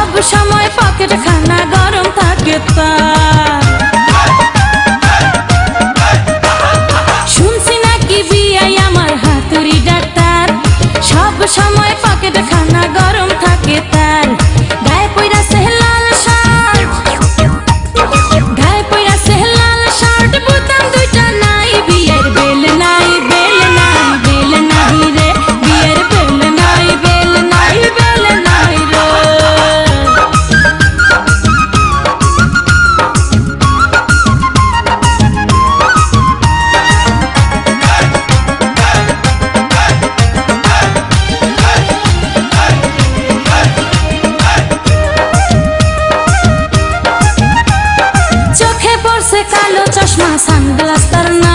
সব সময় পকেট খানা গরম থাকে তার শুনছি নাকি বিয়াই আমার হাতুরি ডাক্তার। সব সময় পকেট খানা গরম চশমা সানগ্লাস তার না